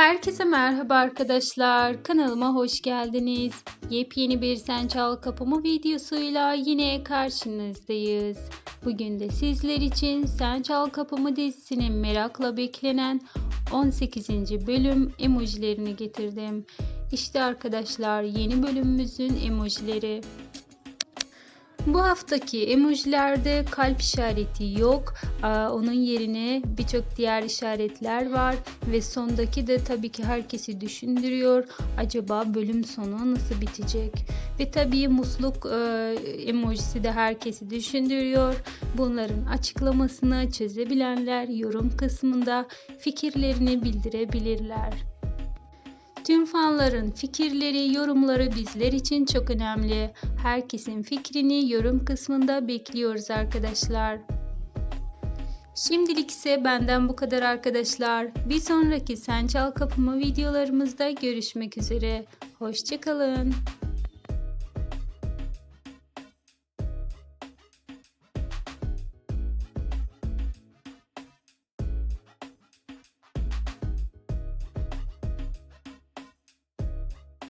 Herkese merhaba arkadaşlar. Kanalıma hoş geldiniz. Yepyeni bir Sen Çal Kapımı videosuyla yine karşınızdayız. Bugün de sizler için Sen Çal Kapımı dizisinin merakla beklenen 18. bölüm emojilerini getirdim. İşte arkadaşlar yeni bölümümüzün emojileri. Bu haftaki emojilerde kalp işareti yok. Onun yerine birçok diğer işaretler var ve sondaki de tabii ki herkesi düşündürüyor. Acaba bölüm sonu nasıl bitecek? Ve tabii musluk emojisi de herkesi düşündürüyor. Bunların açıklamasını çözebilenler yorum kısmında fikirlerini bildirebilirler. Tüm fanların fikirleri, yorumları bizler için çok önemli. Herkesin fikrini yorum kısmında bekliyoruz arkadaşlar. Şimdilik ise benden bu kadar arkadaşlar. Bir sonraki Sen Çal Kapımı videolarımızda görüşmek üzere. Hoşçakalın.